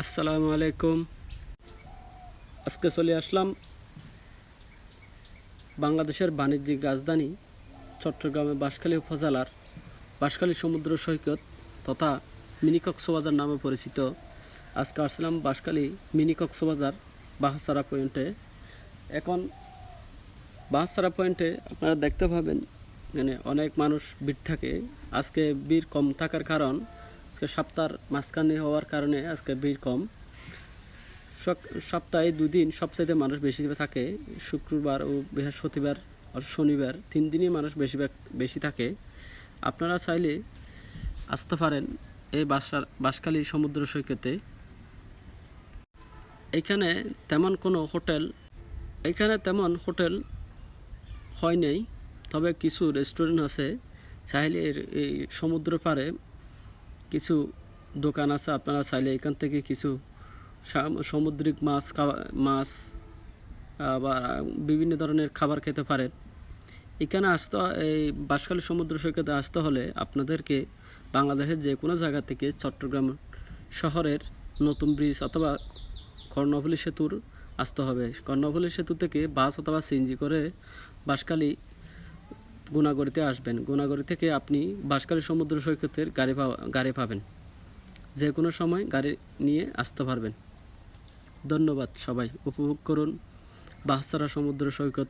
আসসালামু আলাইকুম। আজকে চলে আসলাম বাংলাদেশের বাণিজ্যিক রাজধানী চট্টগ্রামের বাঁশখালী উপজেলার বাঁশখালী সমুদ্র সৈকত তথা মিনি কক্সবাজার নামে পরিচিত। আজকে আসলাম বাঁশখালী মিনি কক্সবাজার বাহাসারা পয়েন্টে। এখন বাহাসারা পয়েন্টে আপনারা দেখতে পাবেন মানে অনেক মানুষ ভিড় থাকে। আজকে ভিড় কম থাকার কারণ আজকে সপ্তাহের মাঝখানে হওয়ার কারণে আজকে ভিড় কম। সপ্তাহে দুদিন সবচাইতে মানুষ বেশি থাকে, শুক্রবার ও বৃহস্পতিবার আর শনিবার। তিন দিনই মানুষ বেশি বেশি থাকে। আপনারা চাইলে আসতে পারেন এই বাসার বাঁশখালী সমুদ্র সৈকতে। এখানে তেমন কোনো হোটেল এখানে তেমন হোটেল হয় নেই, তবে কিছু রেস্টুরেন্ট আছে। চাইলে এই সমুদ্র পাড়ে কিছু দোকান আছে, আপনারা চাইলে এখান থেকে কিছু সাম- সামুদ্রিক মাছ মাছ, আবার বিভিন্ন ধরনের খাবার খেতে পারেন। এখানে আসতে এই বাঁশখালী সমুদ্র সৈকতে আসতে হলে আপনাদেরকে বাংলাদেশের যে কোনো জায়গা থেকে চট্টগ্রাম শহরের নতুন ব্রিজ অথবা কর্ণফুলী সেতুর আসতে হবে। কর্ণফুলী সেতু থেকে বাস অথবা সিএনজি করে বাঁশখালী গুণাগড়িতে আসবেন। গুণাগড়ি থেকে আপনি বাঁশখালী সমুদ্র সৈকতের গাড়ি গাড়ি পাবেন। যে কোনো সময় গাড়ি নিয়ে আসতে পারবেন। ধন্যবাদ সবাই। উপভোগ করুন বাহসারা সমুদ্র সৈকত